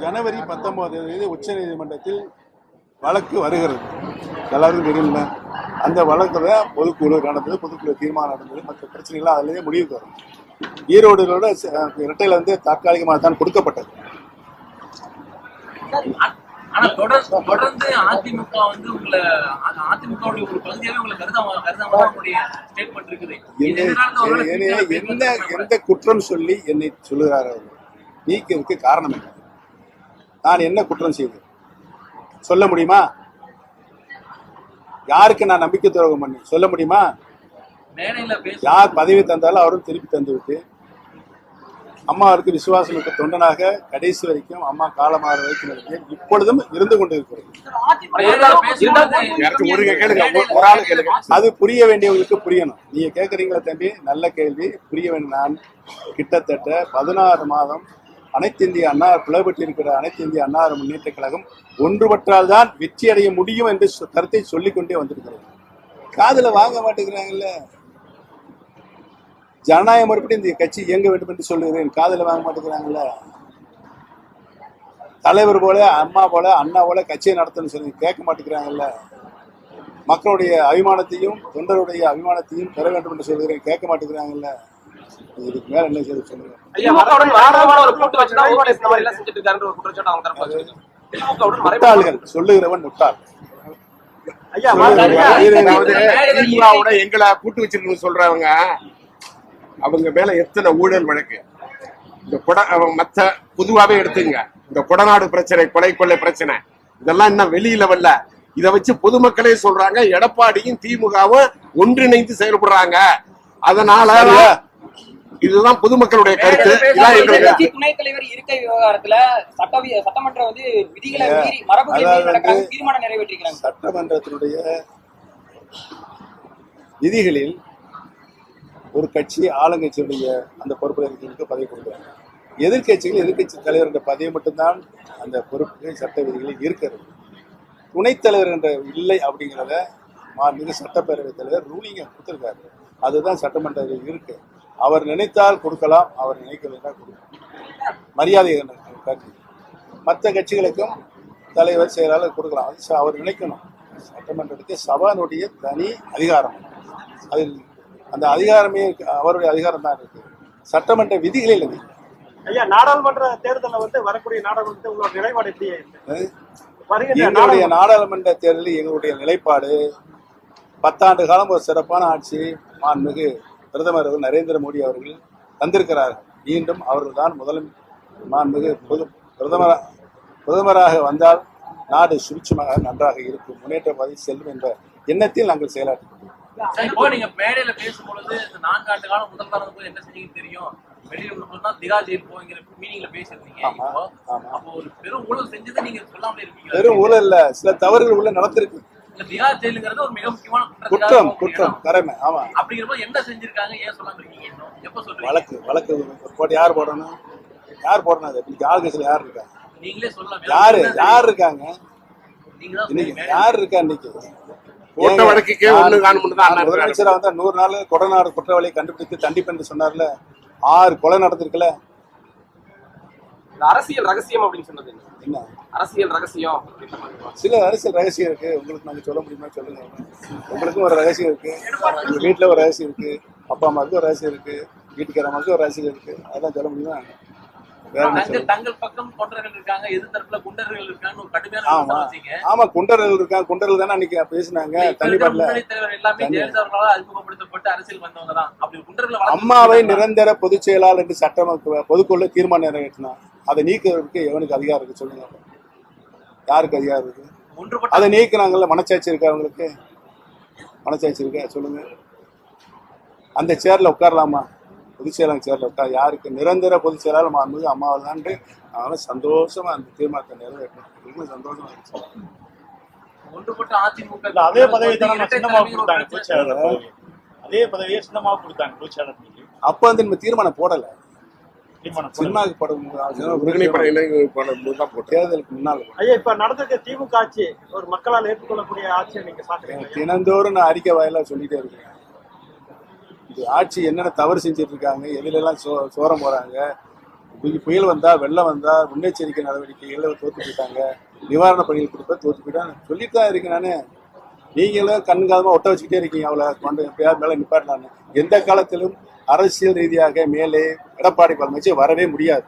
ஜனவரி பத்தொன்பதாம் தேதி உச்ச நீதிமன்றத்தில் வழக்கு வருகிறது. எல்லாருக்கும் தெரியல அந்த வழக்குல பொதுக்குழு நடந்தது பொதுக்குழு தீர்மானம் நடந்தது மற்ற பிரச்சனைகள் அதிலேயே முடிவுக்கு வரும் ஈரோடுகளோட இரட்டையில வந்து தற்காலிகமாக தான் கொடுக்கப்பட்டது. ஆனா தொடர்ந்து தொடர்ந்து அதிமுக வந்து உங்களை அ- அதிமுகவுடைய ஒரு பகுதியாவே உங்களை கருதாம கருதாம தான் உங்களுடைய ஸ்டேட்மெண்ட் இருக்குது. இது என்னை- எந்த குற்றம் சொல்லி என்னை சொல்லுகிறார் நீக்கிறதுக்கு காரணம் என்ன? நான் என்ன குற்றம் செய்தேன் சொல்ல முடியுமா? யாருக்கு நான் நம்பிக்கை துரோகம் பண்ணி சொல்ல முடியுமா? யார் பதவி தந்தாலும் அவரும் திருப்பி தந்து விட்டு அம்மாவிற்கு விசுவாசமிக்க தொண்டனாக கடைசி வரைக்கும் அம்மா காலமாற வரைக்கும் இப்பொழுதும் இருந்து ஆளு கேளுங்க. அது புரிய வேண்டியவங்களுக்கு புரியணும். நீங்க கேக்குறீங்களா தம்பி? நல்ல கேள்வி. புரிய வேண்டும் நான் கிட்டத்தட்ட பதினாறு மாதம் அனைத்து இந்திய அண்ணா பிளவுபட்டு இருக்கிற அனைத்து இந்திய அண்ணா முன்னேற்ற கழகம் ஒன்றுபற்றால் தான் வெற்றி அடைய முடியும் என்று சொ- கருத்தை சொல்லிக்கொண்டே வந்திருக்கிறது. காதல வாங்க மாட்டேங்கிறாங்கல்ல? ஜனநாயக முறைப்படி இந்த கட்சி இயங்க வேண்டும் என்று சொல்லுகிறேன். காதில் வாங்க மாட்டேங்கிறாங்கல்ல? தலைவர் போல அம்மா போல அண்ணா போல கட்சியை நடத்தணும்னு சொல்லி கேட்க மாட்டேங்கிறாங்கல்ல? மக்களுடைய அபிமானத்தையும் தொண்டருடைய அபிமானத்தையும் பெற வேண்டும் என்று சொல்கிறேன் கேட்க மாட்டேங்கிறாங்கல்ல? இதுக்கு மேல என்ன செய்ய சொல்லுங்க. முட்டாள்கள் சொல்லுகிறவன் முட்டாள். எங்களை கூட்டு சொல்றவங்க அவங்க மேல எத்தனை ஊழல் வழக்கு? இந்த கொட மத்த பொதுவாவே எடுத்துங்க. இந்த கொடநாடு பிரச்சனை கொலை கொள்ளை பிரச்சனை இதெல்லாம் இன்னும் வெளியில வரல. இத வச்சு பொதுமக்களே சொல்றாங்க எடப்பாடியும் திமுகவும் ஒன்றிணைந்து செயல்படுறாங்க. அதனால? இதுதான் பொதுமக்களுடைய கருத்து. இதான் துணைத் தலைவர் இருக்கை விவகாரத்துல சட்டவி சட்டமன்ற வந்து விதிகளை மீறி வந்து- தீர்மானம் நிறைவேற்றிருக்கிறாங்க. சட்டமன்றத்தினுடைய விதிகளில் ஒரு கட்சி ஆளுங்கட்சியுடைய அந்த பொறுப்பில் இருக்கிறவங்களுக்கு பதவி கொடுக்குறாங்க. எதிர்க்கட்சிகள் எதிர்க்கட்சி தலைவர் என்ற பதவி மட்டும்தான் அந்த பொறுப்பு சட்ட விதிகளில் இருக்கிறது. துணைத் தலைவர் என்ற இல்லை அப்படிங்கிறத மாண்புமிகு சட்டப்பேரவைத் தலைவர் ரூலிங்கை கொடுத்துருக்காரு. அதுதான் சட்டமன்றத்தில் இருக்கு. அவர் நினைத்தால் கொடுக்கலாம் அவர் நினைக்கலைன்னா கொடுக்கலாம். மரியாதை காட்டி மற்ற கட்சிகளுக்கும் தலைவர் செயலாளர் கொடுக்கலாம். அது அவர் நினைக்கணும். சட்டமன்றத்துக்கு சபானுடைய தனி அதிகாரம். அதில் அந்த அதிகாரமே. அவருடைய அதிகாரம் தான் இருக்கு. சட்டமன்ற விதிகளில் இல்லை. ஐயா நாடாளுமன்ற தேர்தல்ல வந்து வரக்கூடிய நாடாளுமன்ற உங்களோட நிலைப்பாடு எப்படி? அது எங்களுடைய நாடாளுமன்ற நாடாளுமன்ற தேர்தலில் எங்களுடைய நிலைப்பாடு பத்தாண்டு காலம் ஒரு சிறப்பான ஆட்சி மாண்புமிகு பிரதமர் அவர்கள் நரேந்திர மோடி அவர்கள் தந்திருக்கிறார்கள் மீண்டும் அவர்கள் தான் முதல் மாண்புமிகு பொது பிரதமர் பிரதமராக வந்தால் நாடு சுபிட்சமாக நன்றாக இருக்கும். முன்னேற்ற பாதை செல்லும் என்ற எண்ணத்தில் நாங்கள் செயலாற்றுகிறோம் இப்போ நீங்க மேடையில பேசும்பொழுது இந்த நான்காண்டு காலம் முதல்வர் போது என்ன செஞ்சீங்கன்னு தெரியும். வெளியில உள்ளவங்க திகா ஜெயில் போங்கிற மீனிங்ல பேசியிருந்தீங்க ஆமா, இப்போ. ஆமா. அப்போ ஒரு பெரும் ஊழல் செஞ்சதை நீங்க சொல்லாமலே இருக்கீங்க வெறும் ஊழல் இல்ல. சில தவறுகள் உள்ள நடந்திருக்கு. இந்த திகா ஜெயிலுங்கிறது ஒரு மிக முக்கியமான குற்றம் குற்றம். கடமை ஆமா. அப்படிங்கிறப்போ என்ன செஞ்சிருக்காங்க? ஏன் சொல்லாம இருக்கீங்க? எப்ப சொல்றீங்க? வழக்கு வழக்கு போட்டு யார் போடணும் யார் போடணும் அது? இன்னைக்கு ஆளுங்கட்சியில் யார் இருக்காங்க நீங்களே சொல்லலாம் யாரு யார்? இருக்காங்க? இன்னைக்கு. யார் இருக்கா இன்னைக்கு? போட்ட வழக்குக்கே நான் ஒண்ணு காணும்னு தான் முதலமைச்சரா வந்தா நூறு நாள் கொடநாடு குற்றவாளியை கண்டுபிடித்து தண்டிப்பேன் சொன்னார்ல. ஆறு கொலை நடந்திருக்குல்ல. அரசியல் ரகசியம் அப்படின்னு சொன்னது என்ன? அரசியல் ரகசியம் சில அரசியல் ரகசியம் இருக்கு. உங்களுக்கு நாங்க சொல்ல முடியுமா? சொல்லுங்க. உங்களுக்கும் ஒரு ரகசியம் இருக்கு. உங்க வீட்டுல ஒரு ரகசியம் இருக்கு. அப்பா அம்மாவுக்கு ஒரு ரகசியம் இருக்கு. வீட்டுக்காரம்மாவுக்கு ஒரு ரகசியம் இருக்கு. அதெல்லாம் சொல்ல முடியுமா? தங்கள் பக்கம் கொண்டர்கள் இருக்காங்க எதிர் தரப்புல குண்டர்கள் இருக்காங்க ஒரு கடுமையான ஆமா. ஆமா குண்டர்கள் இருக்காங்க. குண்டர்கள் தானே அன்னைக்கு பேசினாங்க. தண்ணி பாட்டில. எல்லாமே. ஜெயலலிதா அறிமுகப்படுத்தப்பட்டு அரசியல் வந்தவங்க தான். அப்படி குண்டர்களை வளர்த்து அம்மாவை. நிரந்தர பொதுச் செயலாளர் என்று சட்டம் பொதுக்குள்ள தீர்மானம் நிறைவேற்றினா அதை நீக்கிறதுக்கு எவனுக்கு அதிகாரம் இருக்கு சொல்லுங்க. யாருக்கு அதிகாரம் இருக்கு? அதை நீக்கினாங்கல்ல மனச்சாட்சி இருக்கா அவங்களுக்கு மனச்சாட்சி இருக்கா? சொல்லுங்க. அந்த சேர்ல உட்காரலாமா? பொதுச் செயலாளர் சேர்ல உட்கார் யாருக்கு? நிரந்தர பொதுச் செயலாளர் மாண்புமிகு அம்மாவில் தான் அவனும் சந்தோஷமா அந்த தீர்மானத்தை நிறைவேற்றணும் சந்தோஷமா இருந்துச்சு. ஒன்றுபட்ட அதிமுக அதே பதவி கொடுத்தாங்க. அதே பதவியை சின்னமாக கொடுத்தாங்க பொதுச்செயலாளர் பதவி. அப்ப வந்து நம்ம தீர்மானம் போடல. சினிமாவுக்கு படம் ஒருங்கிணைப்பட இணை பண்ணும்போது தான் போட்டோம் தேர்தலுக்கு முன்னால் ஐயா இப்ப நடந்திருக்க திமுக ஆட்சி ஒரு மக்களால் ஏற்றுக்கொள்ளக்கூடிய ஆட்சியை நீங்க பாக்குறீங்க தினந்தோறும் நான் அறிக்கை வாயிலா சொல்லிட்டே இருக்கேன் இந்த ஆட்சி என்னென்ன தவறு செஞ்சுட்டு இருக்காங்க எதுல எல்லாம் சோ சோரம் போறாங்க புயல் வந்தா வெள்ளம் வந்தா முன்னெச்சரிக்கை நடவடிக்கைகள் தோத்து போயிட்டாங்க நிவாரண பணிகள் கொடுப்ப தோத்து போயிட்டாங்க சொல்லிட்டு தான் இருக்கேன் நானு. நீங்களும் கண்காலமா ஒட்ட வச்சுக்கிட்டே இருக்கீங்க அவளை கொண்டு எப்படியாவது மேல நிப்பாட்டினான்னு. எந்த காலத்திலும் அரசியல் ரீதியாக மேலே எடப்பாடி பழனிசாமி வரவே முடியாது.